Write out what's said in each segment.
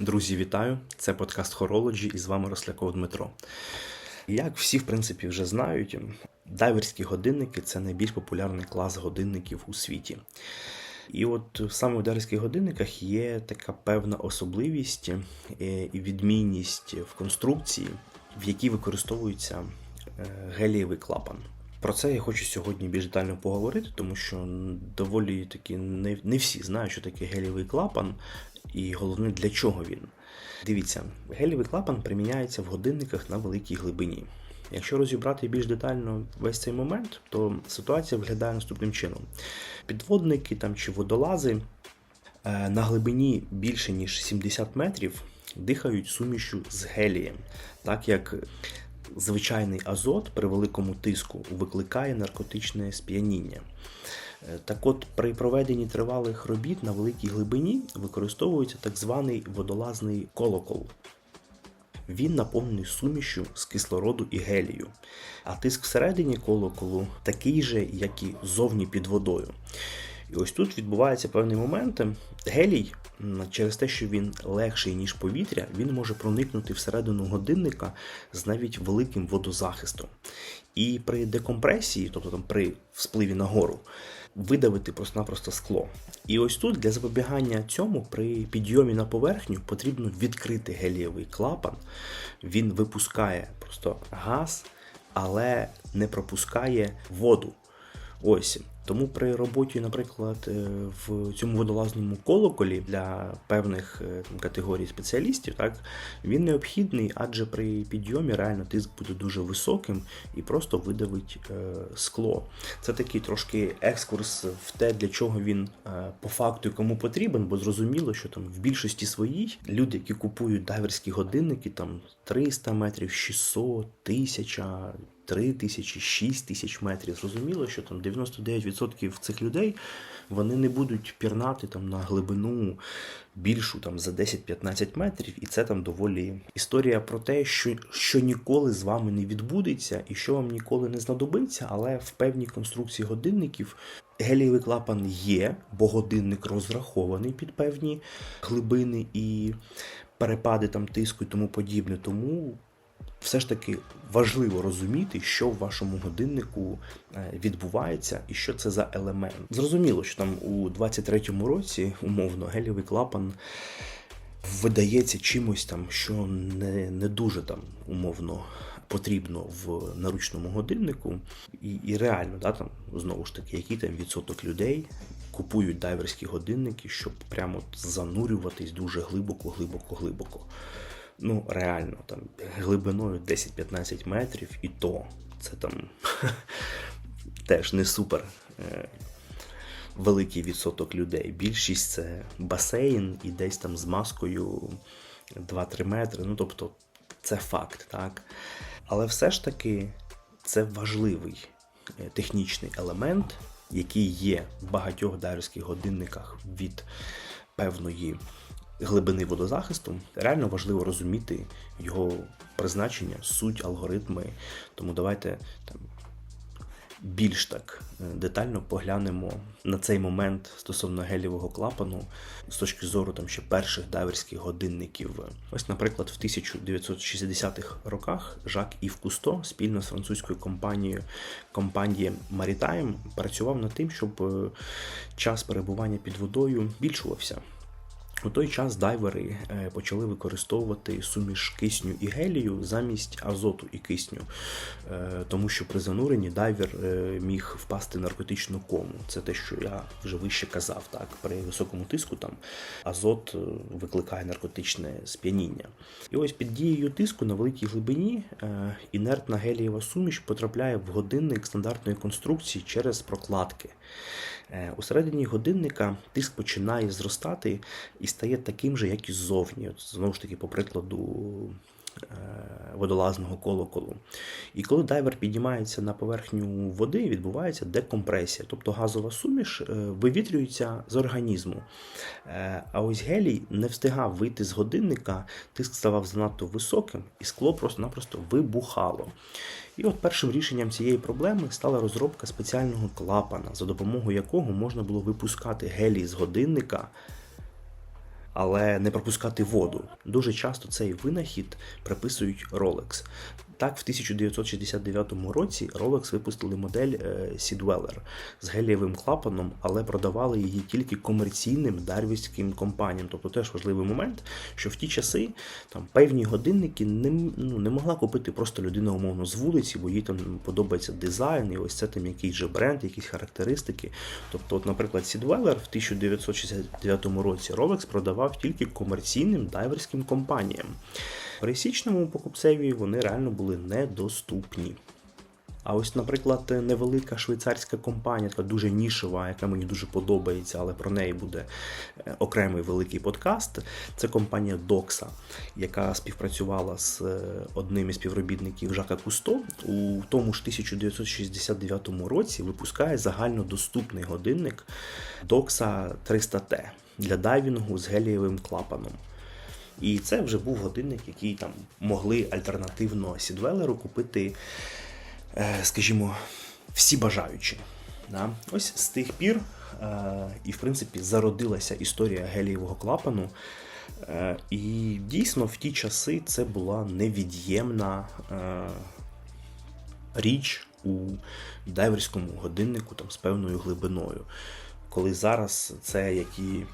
Друзі, вітаю! Це подкаст Horology і з вами Росляков Дмитро. Як всі, в принципі, вже знають, дайверські годинники це найбільш популярний клас годинників у світі. І от саме в дайверських годинниках є така певна особливість е, і відмінність в конструкції, в якій використовується е, гелієвий клапан. Про це я хочу сьогодні більш детально поговорити, тому що доволі таки не, не всі знають, що таке гелієвий клапан, і головне для чого він. Дивіться, гелієвий клапан приміняється в годинниках на великій глибині. Якщо розібрати більш детально весь цей момент, то ситуація виглядає наступним чином: підводники там чи водолази е, на глибині більше ніж 70 метрів дихають сумішю з гелієм, так як звичайний азот при великому тиску викликає наркотичне сп'яніння. Е, Так от, при проведенні тривалих робіт на великій глибині використовується так званий водолазний колокол. Він наповнений сумішю з кислороду і гелію, а тиск всередині колоколу такий же, як і зовні під водою. І ось тут відбувається певний момент. Гелій, через те, що він легший, ніж повітря, він може проникнути всередину годинника з навіть великим водозахистом. І при декомпресії, тобто там при вспливі нагору, видавити просто-напросто скло. І ось тут для запобігання цьому при підйомі на поверхню потрібно відкрити гелієвий клапан. Він випускає просто газ, але не пропускає воду. Ось. Тому при роботі, наприклад, е, в цьому водолазному колоколі для певних е, там, категорій спеціалістів, так він необхідний, адже при підйомі реально тиск буде дуже високим і просто видавить е, скло. Це такий трошки екскурс в те, для чого він е, по факту кому потрібен, бо зрозуміло, що там в більшості своїй люди, які купують дайверські годинники, там 300 метрів, 600, 1000, 3 тисячі, 6 тисяч метрів. Зрозуміло, що там 99% цих людей вони не будуть пірнати там на глибину більшу там за 10-15 метрів, і це там доволі історія про те, що, що ніколи з вами не відбудеться і що вам ніколи не знадобиться, але в певній конструкції годинників гелієвий клапан є, бо годинник розрахований під певні глибини і перепади там тиску і тому подібне. Тому все ж таки важливо розуміти, що в вашому годиннику е, відбувається і що це за елемент. Зрозуміло, що там у 23-му році умовно гелєвий клапан видається чимось там, що не, не дуже там умовно. Потрібно в наручному годиннику, і, і реально, да, там знову ж таки, який там відсоток людей купують дайверські годинники, щоб прямо занурюватись дуже глибоко, глибоко, глибоко ну реально там глибиною 10-15 метрів, і то це там теж не супер е, великий відсоток людей. Більшість це басейн і десь там з маскою 2-3 метри. Ну тобто це факт, так. Але все ж таки це важливий е, технічний елемент, який є в багатьох дайверських годинниках від певної глибини водозахисту, реально важливо розуміти його призначення, суть, алгоритми. Тому давайте там більш так е, детально поглянемо на цей момент стосовно гелівого клапану з точки зору там ще перших дайверських годинників. Ось, наприклад, в 1960-х роках Жак Ів Кусто спільно з французькою компанією компанії Maritime працював над тим, щоб е, час перебування під водою збільшувався. У той час дайвери е, почали використовувати суміш кисню і гелію замість азоту і кисню, Е, тому що при зануренні дайвер е, міг впасти в наркотичну кому. Це те, що я вже вище казав. Так, при високому тиску там азот викликає наркотичне сп'яніння. І ось під дією тиску на великій глибині інертна гелієва суміш потрапляє в годинник стандартної конструкції через прокладки. Е, Усередині годинника тиск починає зростати і стає таким же, як і ззовні. От, знову ж таки, по прикладу е, водолазного колоколу. І коли дайвер піднімається на поверхню води, відбувається декомпресія, тобто газова суміш е, вивітрюється з організму. Е, А ось гелій не встигав вийти з годинника, тиск ставав занадто високим, і скло просто-напросто вибухало. І от першим рішенням цієї проблеми стала розробка спеціального клапана, за допомогою якого можна було випускати гелій з годинника але не пропускати воду. Дуже часто цей винахід приписують Rolex. Так, в 1969 році Rolex випустили модель е, Sea Dweller з гелієвим клапаном, але продавали її тільки комерційним дарвійським компаніям. Тобто теж важливий момент, що в ті часи там певні годинники не, ну, не могла купити просто людина умовно з вулиці, бо їй там подобається дизайн, і ось це там якийсь же бренд, якісь характеристики. Тобто, от, наприклад, Sea Dweller в 1969 році Rolex продавав тільки комерційним дайверським компаніям. Пересічному покупцеві вони реально були недоступні. А ось, наприклад, невелика швейцарська компанія, така дуже нішова, яка мені дуже подобається, але про неї буде е, окремий великий подкаст. Це компанія Doxa, яка співпрацювала з е, одним із співробітників Жака Кусто. У тому ж 1969 році випускає загальнодоступний годинник Doxa 300T для дайвінгу з гелієвим клапаном. І це вже був годинник, який там могли альтернативно Сідвелеру купити, е, скажімо, всі бажаючі. Ось з тих пір, е, і в принципі зародилася історія гелієвого клапану. Е, І дійсно в ті часи це була невід'ємна річ у дайверському годиннику там, з певною глибиною. Коли зараз це які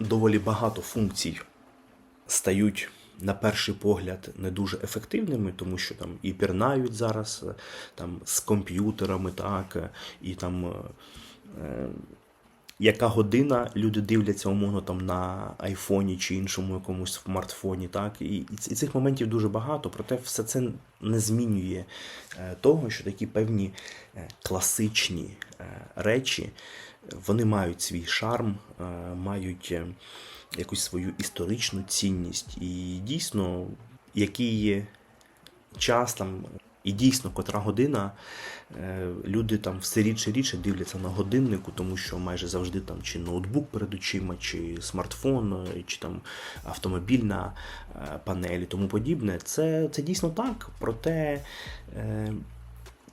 доволі багато функцій стають на перший погляд не дуже ефективними, тому що там і пірнають зараз е, там з комп'ютерами, так, е, і там. Яка година люди дивляться умовно там на айфоні чи іншому якомусь смартфоні, так і, і цих моментів дуже багато, проте все це не змінює е, того, що такі певні е, класичні е, речі вони мають свій шарм, мають якусь свою історичну цінність. І дійсно, який час там. І дійсно, котра година, е, люди там все рідше рідше дивляться на годиннику, тому що майже завжди там чи ноутбук перед очима, чи смартфон, е, чи там автомобільна е, панель і тому подібне. Це, це дійсно так. Проте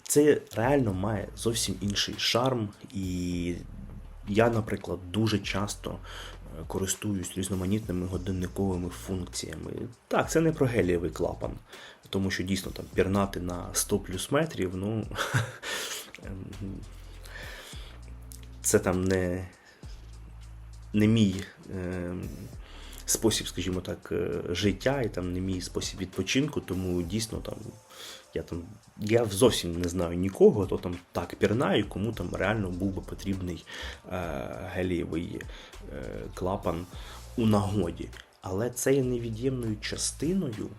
це реально має зовсім інший шарм. І я, наприклад, дуже часто користуюсь різноманітними годинниковими функціями. Так, це не про гелієвий клапан, тому що дійсно там пірнати на 100 плюс метрів, ну це там не, не мій е, спосіб, скажімо так, е, життя і там не мій спосіб відпочинку, тому дійсно там я там я зовсім не знаю нікого, хто там так пірнає, кому там реально був би потрібний е, гелієвий е, клапан у нагоді. Але це є невід'ємною частиною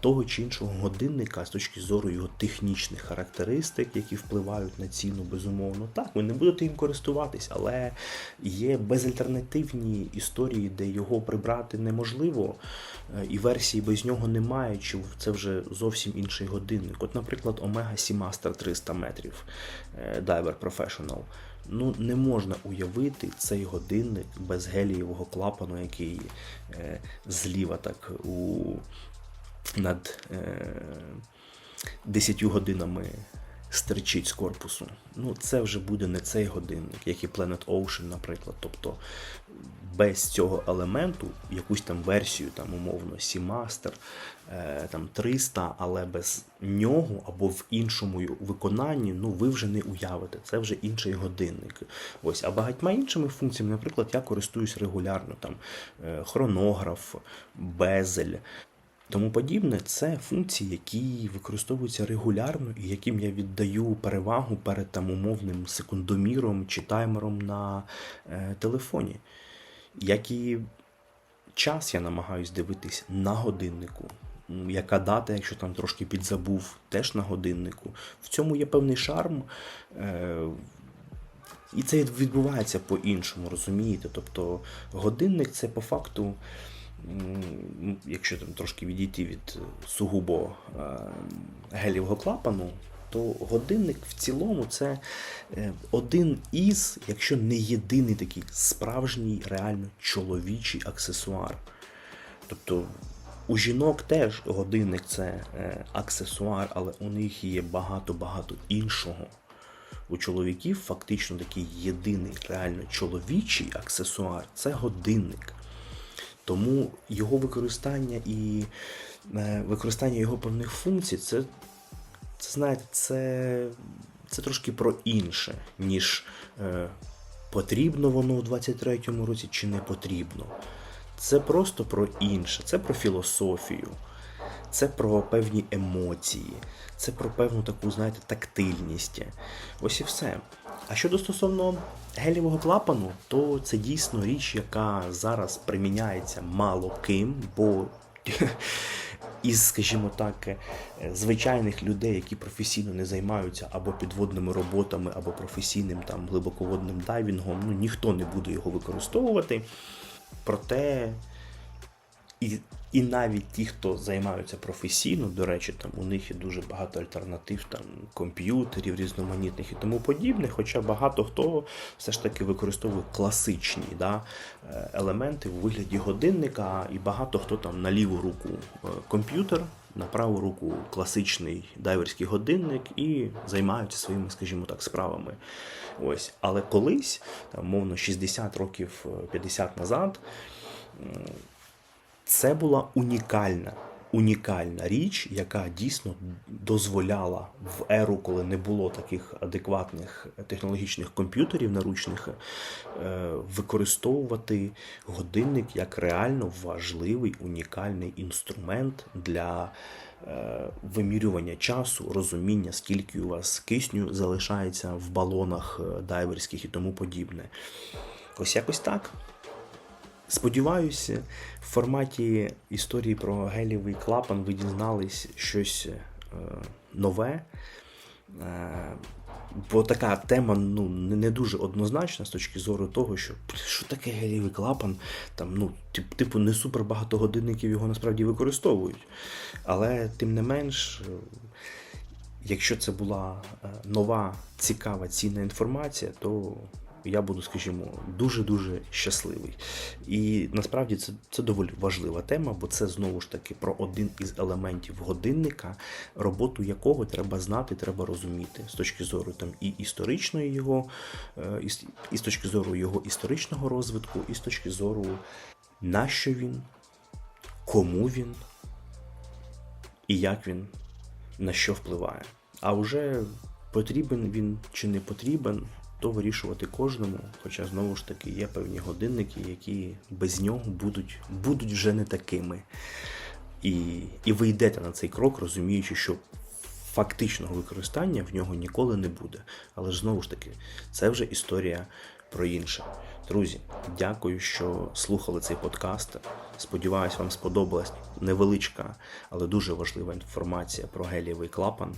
того чи іншого годинника з точки зору його технічних характеристик, які впливають на ціну, безумовно. Так, ви не будете їм користуватись, але є безальтернативні історії, де його прибрати неможливо, е, і версії без нього немає, чи це вже зовсім інший годинник. От, наприклад, Omega Seamaster 300 метрів е, Diver Professional. Ну, не можна уявити цей годинник без гелієвого клапану, який е, зліва так у над е, 10 годинами стерчить з корпусу. Ну, це вже буде не цей годинник, як і Planet Ocean, наприклад. Тобто без цього елементу, якусь там версію, там, умовно, Seamaster, е, там 300, але без нього або в іншому виконанні, ну ви вже не уявите. Це вже інший годинник. Ось, а багатьма іншими функціями, наприклад, я користуюсь регулярно там е, хронограф, безель. Тому подібне це функції, які використовуються регулярно і яким я віддаю перевагу перед там умовним секундоміром чи таймером на е, телефоні. Як і час я намагаюсь дивитись на годиннику. Яка дата, якщо там трошки підзабув, теж на годиннику. В цьому є певний шарм. Е, і це відбувається по-іншому, розумієте? Тобто годинник це по факту, якщо там трошки відійти від е, сугубо е, гелівого клапану, то годинник в цілому це е, один із, якщо не єдиний такий справжній, реально чоловічий аксесуар. Тобто у жінок теж годинник це аксесуар, але у них є багато-багато іншого. У чоловіків фактично такий єдиний реально чоловічий аксесуар це годинник. Тому його використання і е, використання його певних функцій, це, це знаєте, це, це трошки про інше, ніж е, потрібно воно у 23-му році чи не потрібно. Це просто про інше, це про філософію, це про певні емоції, це про певну таку, знаєте, тактильність. Ось і все. А щодо стосовно гелівого клапану, то це дійсно річ, яка зараз приміняється мало ким, бо із, скажімо так, е, звичайних людей, які професійно не займаються або підводними роботами, або професійним там глибоководним дайвінгом, ну ніхто не буде його використовувати. Проте і, і навіть ті, хто займаються професійно, до речі, там у них є дуже багато альтернатив, там комп'ютерів різноманітних і тому подібне. Хоча багато хто все ж таки використовує класичні да, е, елементи у вигляді годинника, і багато хто там на ліву руку е, комп'ютер. На праву руку класичний дайверський годинник і займаються своїми, скажімо так, справами. Ось, але колись, там, мовно, 60 років е, 50 назад, це була унікальна, унікальна річ, яка дійсно дозволяла в еру, коли не було таких адекватних технологічних комп'ютерів наручних, е, використовувати годинник як реально важливий унікальний інструмент для е, вимірювання часу, розуміння, скільки у вас кисню залишається в балонах е, дайверських і тому подібне. Ось якось так. Сподіваюся, в форматі історії про гелівий клапан ви дізнались щось е, нове. Е, бо така тема ну, не, дуже однозначна з точки зору того, що що таке гелівий клапан, там, ну, тип, типу, не супер багато годинників його насправді використовують. Але тим не менш, е, якщо це була нова, цікава, цінна інформація, то я буду, скажімо, дуже-дуже щасливий. І насправді це це доволі важлива тема, бо це знову ж таки про один із елементів годинника, роботу якого треба знати, треба розуміти з точки зору там і історичної його, е, і, з точки зору його історичного розвитку, і з точки зору, нащо він, кому він і як він на що впливає. А вже потрібен він чи не потрібен то вирішувати кожному. Хоча знову ж таки є певні годинники, які без нього будуть будуть вже не такими. І, І ви йдете на цей крок, розуміючи, що фактичного використання в нього ніколи не буде. Але ж знову ж таки, це вже історія про інше. Друзі, дякую, що слухали цей подкаст. Сподіваюсь, вам сподобалась невеличка, але дуже важлива інформація про гелієвий клапан.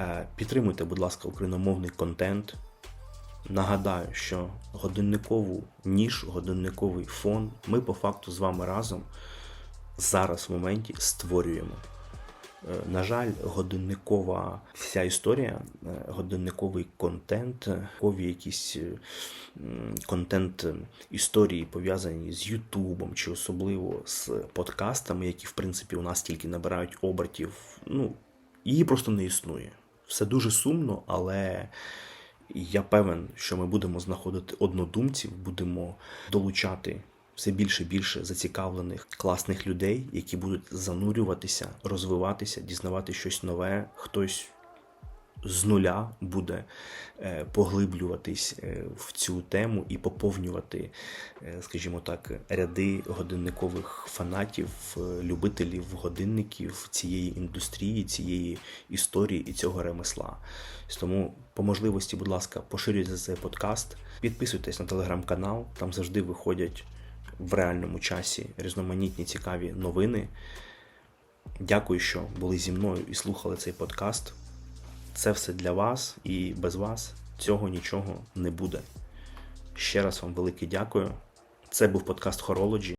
Е, підтримуйте, будь ласка, україномовний контент. Нагадаю, що годинникову ніж, годинниковий фон ми по факту з вами разом зараз в моменті створюємо. Е, На жаль, годинникова вся історія, е, годинниковий контент, кові якісь е, контент історії пов'язані з Ютубом чи особливо з подкастами, які в принципі у нас тільки набирають обертів. Ну, її просто не існує. Все дуже сумно, але. І я певен, що ми будемо знаходити однодумців, будемо долучати все більше і більше зацікавлених класних людей, які будуть занурюватися, розвиватися, дізнавати щось нове, хтось. З нуля буде е, поглиблюватись е, в цю тему і поповнювати, е, скажімо так, ряди годинникових фанатів, любителів годинників цієї індустрії, цієї історії і цього ремесла. Тому, по можливості, будь ласка, поширюйте цей подкаст, підписуйтесь на телеграм-канал, там завжди виходять в реальному часі різноманітні цікаві новини. Дякую, що були зі мною і слухали цей подкаст. Це все для вас, і без вас цього нічого не буде. Ще раз вам велике дякую. Це був подкаст Horology.